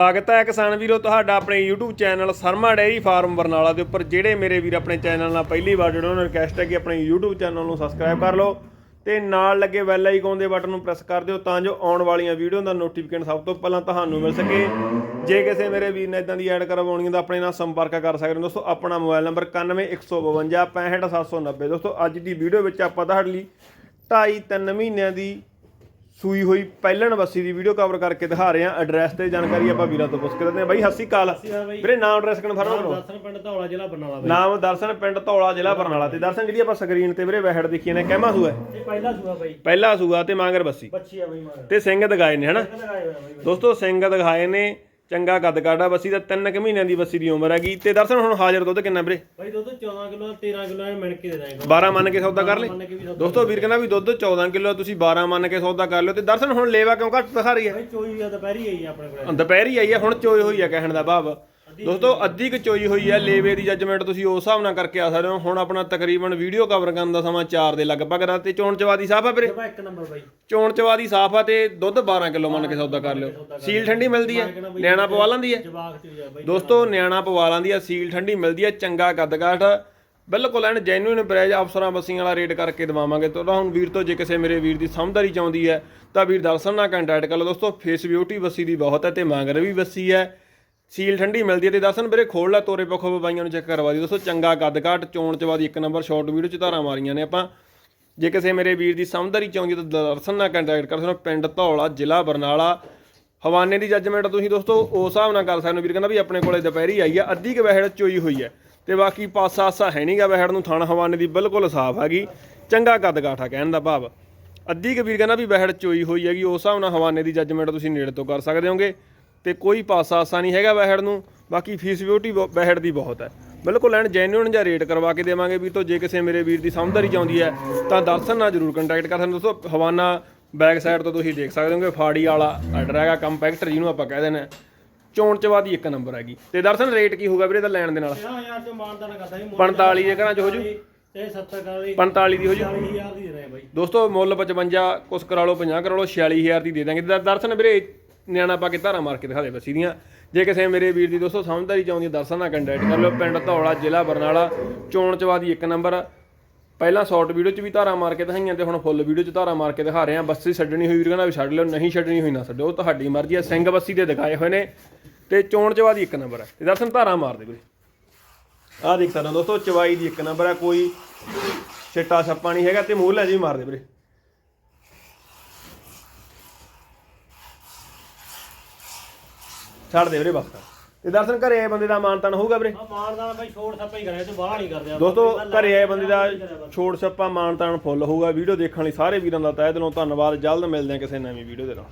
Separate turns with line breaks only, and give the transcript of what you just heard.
ਸਵਾਗਤ ਹੈ ਕਿਸਾਨ ਵੀਰੋ, ਤੁਹਾਡਾ ਆਪਣੇ YouTube channel Sharma dairy farm Barnala ਦੇ ਉੱਪਰ। ਜਿਹੜੇ ਮੇਰੇ ਵੀਰ ਆਪਣੇ ਚੈਨਲ ਨਾਲ ਪਹਿਲੀ ਵਾਰ ਜੁੜੇ ਉਹਨਾਂ ਨੂੰ ਰਿਕਵੈਸਟ ਹੈ ਕਿ ਆਪਣੇ YouTube ਚੈਨਲ ਨੂੰ ਸਬਸਕ੍ਰਾਈਬ ਕਰ ਲਓ ਤੇ ਨਾਲ ਲੱਗੇ ਬੈਲ ਆਈਕਨ ਦੇ ਬਟਨ ਨੂੰ ਪ੍ਰੈਸ ਕਰ ਦਿਓ ਤਾਂ ਜੋ ਆਉਣ ਵਾਲੀਆਂ ਵੀਡੀਓ ਦਾ ਨੋਟੀਫਿਕੇਸ਼ਨ ਸਭ ਤੋਂ ਪਹਿਲਾਂ ਤੁਹਾਨੂੰ ਮਿਲ ਸਕੇ। ਜੇ ਕਿਸੇ ਮੇਰੇ ਵੀਰ ਨੇ ਇਦਾਂ ਦੀ ਐਡ ਕਰਵਾਉਣੀ ਹੈ ਤਾਂ ਆਪਣੇ ਨਾਲ ਸੰਪਰਕ ਕਰ ਸਕਦੇ ਹੋ। ਦੋਸਤੋ, ਆਪਣਾ ਮੋਬਾਈਲ ਨੰਬਰ 9115 65790 ਦੋਸਤੋ, ਅੱਜ ਦੀ ਵੀਡੀਓ ਵਿੱਚ ਆਪਾਂ ਤੁਹਾਡੇ ਲਈ 2.5 3 ਮਹੀਨਿਆਂ ਦੀ ਸੂਈ ਹੋਈ ਪਹਿਲਣ ਬੱਸੀ ਦੀ ਵੀਡੀਓ ਕਵਰ ਕਰਕੇ ਦਿਖਾ ਰਹੇ ਹਾਂ। ਐਡਰੈਸ ਤੇ ਜਾਣਕਾਰੀ ਆਪਾਂ ਵੀਰਾਂ ਤੋਂ ਪੁੱਛ ਕੇ ਦਿੰਦੇ ਹਾਂ। ਬਾਈ ਅਕਾਲ।
ਬਾਈ।
ਵੀਰੇ ਨਾਮ ਐਡਰੈਸ ਕਨਫਰਮ ਕਰੋ?
ਦਰਸ਼ਨ ਪਿੰਡ ਧੌਲਾ ਜ਼ਿਲ੍ਹਾ ਬਰਨਾਲਾ
ਨਾਮ ਦਰਸ਼ਨ ਪਿੰਡ ਧੌਲਾ ਜ਼ਿਲ੍ਹਾ ਬਰਨਾਲਾ ਤੇ ਦਰਸ਼ਨ ਜਿਹੜੀ ਆਪਾਂ ਸਕਰੀਨ ਤੇ ਵੀਰੇ ਵਹਿੜ ਦੇਖੀ ਨੇ ਕਹਿਮਾ ਸੂਆ?
ਇਹ ਪਹਿਲਾ ਸੂਆ ਬਾਈ।
ਪਹਿਲਾ ਸੂਆ ਤੇ ਮਾਂਗਰ ਬੱਸੀ।
ਬੱਚੀ ਆ ਬਾਈ ਮਾਰ
ਤੇ ਸਿੰਘ ਦਿਖਾਏ ਨੇ ਹਨਾ? ਦੋਸਤੋ ਸਿੰਘ ਦਿਖਾਏ ਨੇ। ਚੰਗਾ ਕੱਦ ਕਾਟਾ ਬੱਸੀ ਦਾ 3 ਕੁ ਮਹੀਨਿਆਂ ਦੀ ਬੱਸੀ ਦੀ ਉਮਰ ਹੈਗੀ। ਤੇ ਦਰਸ਼ਨ ਹੁਣ ਹਾਜ਼ਰ ਦੁੱਧ ਕਿੰਨਾ ਵੀਰੇ?
ਬਾਈ ਦੁੱਧ 14 ਕਿਲੋ 13 ਕਿਲੋ ਐ ਮਿਣ ਕੇ ਦੇ ਦਾਂਗੇ
12 ਮੰਨ ਕੇ ਸੌਦਾ ਕਰ ਲੈ।
ਮੰਨ ਕੇ ਵੀ ਦੁੱਧ
ਦੋਸਤੋ ਵੀਰ ਕਹਿੰਦਾ ਵੀ ਦੁੱਧ 14 ਕਿਲੋ ਤੁਸੀਂ 12 ਮੰਨ ਕੇ ਸੌਦਾ ਕਰ ਲਿਓ। ਤੇ ਦਰਸ਼ਨ ਹੁਣ ਲੇਵਾ ਕਿਉਂ ਘੱਟ ਦਿਖਾ ਰਹੀ ਹੈ
ਬਾਈ ਚੋਈ ਆ ਦੁਪਹਿਰੀ ਆਈ ਆ ਆਪਣੇ ਕੋਲ।
ਦੁਪਹਿਰੀ ਆਈ ਹੈ ਹੁਣ ਚੋਈ ਹੋਈ ਹੈ ਕਹਿਣ ਦਾ ਭਾਵ। ਦੋਸਤੋ ਅੱਧੀ ਕੁ ਚੋਈ ਹੋਈ ਹੈ ਲੇਵੇ ਦੀ ਜੱਜਮੈਂਟ ਤੁਸੀਂ ਉਸ ਹਿਸਾਬ ਨਾਲ ਕਰਕੇ ਆ ਸਕਦੇ ਹੋ। ਹੁਣ ਆਪਣਾ ਤਕਰੀਬਨ ਵੀਡੀਓ ਕਵਰ ਕਰਨ ਦਾ ਸਮਾਂ 4 ਦੇ ਲਗਭਗ ਦਾ ਤੇ ਚੋਣ ਚਵਾਦੀ ਸਾਫ਼ ਆ ਵੀਰੇ?
ਇੱਕ ਨੰਬਰ ਬਾਈ।
ਚੋਣ ਚਵਾਦੀ ਸਾਫ਼ ਆ ਤੇ ਦੁੱਧ 12 ਕਿਲੋ ਮੰਨ ਕੇ ਸੌਦਾ ਕਰ ਲਿਓ। ਸੀਲ ਠੰਡੀ ਮਿਲਦੀ ਹੈ ਨਿਆਣਾ ਪਵਾ ਲੈਂਦੀ ਹੈ
ਜਵਾਕ ਚ ਜਾ ਬਾਈ
ਦੋਸਤੋ ਨਿਆਣਾ ਪਵਾ ਲੈਂਦੀ ਹੈ ਸੀਲ ਠੰਡੀ ਮਿਲਦੀ ਹੈ ਚੰਗਾ ਕੱਦ ਕਾਠ ਬਿਲਕੁਲ ਐਨ ਜੈਨੂਇਨ ਪ੍ਰਾਈਜ਼ ਅਫਸਰਾਂ ਬੱਸੀਆਂ ਵਾਲਾ ਰੇਟ ਕਰਕੇ ਦਵਾਵਾਂਗੇ। ਤਾਂ ਹੁਣ ਵੀਰ ਤੋਂ ਜੇ ਕਿਸੇ ਮੇਰੇ ਵੀਰ ਦੀ ਸਮਝਦਾਰੀ ਚਾਹੁੰਦੀ ਹੈ ਤਾਂ ਵੀਰ ਦਰਸ਼ਨ ਨਾਲ ਕੰਟੈਕਟ ਕਰ ਲਓ। ਦੋਸਤੋ ਫੇਸ ਬਿਊਟੀ ਬੱਸੀ ਦੀ ਬਹੁਤ ਹੈ ਤੇ ਮਾਂਗਰ ਵੀ ਬੱਸੀ ਹੈ। ਸੀਲ ਠੰਡੀ ਮਿਲਦੀ ਹੈ ਤੇ ਦਰਸ਼ਨ ਵੀਰੇ ਖੋਲ ਲੈ, ਤੋਰੇ ਪੱਖੋਂ ਬਾਈਆਂ ਨੂੰ ਚੈੱਕ ਕਰਵਾ ਦੀ ਦੋਸਤੋ ਚੰਗਾ ਕੱਦ ਕਾਠ ਚੋਣ ਬਾਅਦ ਇੱਕ ਨੰਬਰ ਸ਼ਾਰਟ ਵੀਡੀਓ ਚ ਧਾਰਾਂ ਮਾਰੀਆਂ ਨੇ ਆਪਾਂ। ਜੇ ਕਿਸੇ ਮੇਰੇ ਵੀਰ ਦੀ ਸਮਝਦਾਰੀ ਚਾਹੁੰਦੀ ਤਾਂ ਦਰਸ਼ਨ ਨਾਲ ਕੰਟੈਕਟ ਕਰ ਸਕਦੇ। ਹੋ ਪਿੰਡ ਧੌਲਾ, ਜ਼ਿਲ੍ਹਾ ਬਰਨਾਲਾ। ਹਵਾਨੇ ਦੀ ਜੱਜਮੈਂਟ ਤੁਸੀਂ ਦੋਸਤੋ ਉਸ ਹਿਸਾਬ ਨਾਲ ਕਰ ਸਕਦੇ ਹੋ। ਵੀਰ ਕਹਿੰਦਾ ਵੀ ਆਪਣੇ ਕੋਲੇ ਦੁਪਹਿਰੀ ਆਈ ਆ, ਅੱਧੀ ਕੁ ਵਹਿੜ ਚੋਈ ਹੋਈ ਹੈ। ਤੇ ਬਾਕੀ ਪਾਸਾ ਆਸਾ ਹੈ ਨਹੀਂਗਾ ਵਹਿੜ ਨੂੰ, ਥਾਣਾ ਹਵਾਨੇ ਦੀ ਬਿਲਕੁਲ ਸਾਫ਼ ਹੈਗੀ। ਚੰਗਾ ਕੱਦ ਕਾਠਾ ਕਹਿਣ ਦਾ ਭਾਵ। ਅੱਧੀ ਕੁ ਵੀਰ ਕਹਿੰਦਾ ਵੀ ਵਹਿੜ ਚੋਈ ਹੋਈ ਹੈਗੀ ਉਸ ਹਿਸਾਬ ਨਾਲ ਹਵਾਨੇ ਦੀ ਜੱਜਮੈਂਟ ਤੁਸੀਂ ਨੇੜੇ ਤੋਂ ਕਰ ਸਕਦੇ ਹੋਗੇ। ਤੇ ਕੋਈ ਪਾਸਾ ਆਸਾ ਨਹੀਂ ਹੈਗਾ ਵਹਿੜ ਨੂੰ ਬਾਕੀ ਫੀਸ ਬਿਊਟੀ ਵਹਿੜ ਦੀ ਬਹੁਤ ਹੈ। ਬਿਲਕੁਲ ਐਨ ਜੈਨੂਇਨ ਜਿਹਾ ਰੇਟ ਕਰਵਾ ਕੇ ਦੇਵਾਂਗੇ ਵੀ ਤੋਂ ਜੇ ਕਿਸੇ ਮੇਰੇ ਵੀਰ ਦੀ ਸਮਝਦਾਰੀ ਚਾਹੁੰਦੀ ਹੈ ਤਾਂ ਦਰਸ਼ਨ ਨਾਲ ਜਰੂਰ ਕੰਟੈਕਟ ਕਰ ਸਕਦੇ। ਦੋਸਤੋ ਹਵਾਨਾ ਬੈਕ ਸਾਈਡ ਤੋਂ ਤੁਸੀਂ ਦੇਖ ਸਕਦੇ ਹੋਗੇ ਫਾੜੀ ਵਾਲਾ ਆਰਡਰ ਹੈਗਾ ਕੰਪੈਕਟਰ ਜਿਹਨੂੰ ਆਪਾਂ ਕਹਿ ਦਿੰਦੇ ਹਾਂ। ਚੋਣ ਚਵਾ ਦੀ ਇੱਕ ਨੰਬਰ ਹੈਗੀ। ਤੇ ਦਰਸ਼ਨ ਰੇਟ ਕੀ ਹੋਊਗਾ ਵੀਰੇ ਦਾ ਲੈਣ ਦੇ ਨਾਲ?
10000 ਚ ਮਾਨਦਾਨ ਕਰਦਾ ਜੀ
45 ਦੇ ਘਰਾਂ ਚ ਹੋ ਜੂ?
ਤੇ 70 ਕਰ ਲਈ।
45 ਦੀ ਹੋ ਜੂ?
40000 ਦੀ ਦੇ ਰਹੇ ਬਾਈ।
ਦੋਸਤੋ ਮੁੱਲ 55 ਕੁਛ ਕਰਾ ਲਓ 50 ਕਰਾ ਲਓ 46000 ਦੀ ਦੇ ਦਾਂਗੇ। ਦਰਸ਼ਨ ਵੀਰੇ ਨਿਆਣਾ ਪਾ ਕੇ ਧਾਰਾ ਮਾਰ ਕੇ ਦਿਖਾ ਦੇ ਬੱਸੀ ਦੀਆਂ ਜੇ ਕਿਸੇ ਮੇਰੇ ਵੀਰ ਦੀ ਦੋਸਤੋ ਸਮਝਦਾਰੀ ਚਾਹੁੰਦੀ ਹੈ ਦਰਸਾਂ ਨਾਲ ਕੰਟੈਕਟ ਕਰ ਲਓ। ਪਿੰਡ ਧੌਲਾ, ਜ਼ਿਲ੍ਹਾ ਬਰਨਾਲਾ, ਚੋਣ ਚਵਾ ਦੀ ਇੱਕ ਨੰਬਰ ਪਹਿਲਾਂ ਸ਼ਾਰਟ ਵੀਡੀਓ 'ਚ ਵੀ ਧਾਰਾ ਮਾਰ ਕੇ ਦਿਖਾਈਆਂ ਤੇ ਹੁਣ ਫੁੱਲ ਵੀਡੀਓ 'ਚ ਧਾਰਾ ਮਾਰ ਕੇ ਦਿਖਾ ਰਹੇ ਹਾਂ। ਬੱਸੀ ਛੱਡਣੀ ਹੋਈ ਵੀਰ ਕਹਿੰਦਾ ਵੀ ਛੱਡ ਲਿਓ, ਨਹੀਂ ਛੱਡਣੀ ਹੋਈ ਨਾ ਛੱਡੋ, ਉਹ ਤੁਹਾਡੀ ਮਰਜ਼ੀ ਹੈ ਸਿੰਘ ਬੱਸੀ ਦੇ ਦਿਖਾਏ ਹੋਏ ਨੇ ਤੇ ਚੋਣ ਚਵਾ ਦੀ ਇੱਕ ਨੰਬਰ ਹੈ ਤੇ ਦਰਸ਼ਨ, ਧਾਰਾ ਮਾਰ ਦੇ ਵੀਰੇ ਆਹ ਦੇਖ ਸਕਦੇ ਹੋ ਦੋਸਤੋ, ਚਵਾਈ ਦੀ ਇੱਕ ਨੰਬਰ ਹੈ ਕੋਈ ਛਿੱਟਾ ਛੱਪਾ ਨਹੀਂ ਹੈਗਾ ਤੇ ਮੂੰਹ ਲੈ ਜੀ ਮਾਰ ਦੇ ਵੀਰੇ। ਛੱਡ ਦੇ ਵੀਰੇ ਬਸ ਤੇ ਦਰਸ਼ਨ ਘਰੇ ਆਏ ਬੰਦੇ ਦਾ ਮਾਨਤਨ ਹੋਊਗਾ ਵੀਰੇ
ਆ ਬਾਈ ਛੋੜ ਛੱਪਾ ਹੀ ਕਰਿਆ ਤੇ ਬਾਹਰ ਨਹੀਂ ਕਰਦੇ ਆਪਾਂ।
ਦੋਸਤੋ
ਪਹਿਲਾਂ
ਘਰੇ ਆਏ ਬੰਦੇ ਦਾ। ਛੋੜ ਛੱਪਾ ਮਾਨਤਾਨ ਫੁੱਲ ਹੋਊਗਾ ਵੀਡੀਓ ਦੇਖਣ ਲਈ ਸਾਰੇ ਵੀਰਾਂ ਦਾ ਤਹਿ ਦਿਲੋਂ ਧੰਨਵਾਦ ਜਲਦ ਮਿਲਦੇ ਹਾਂ ਕਿਸੇ ਨਵੀਂ ਵੀਡੀਓ ਦੇ ਨਾਲ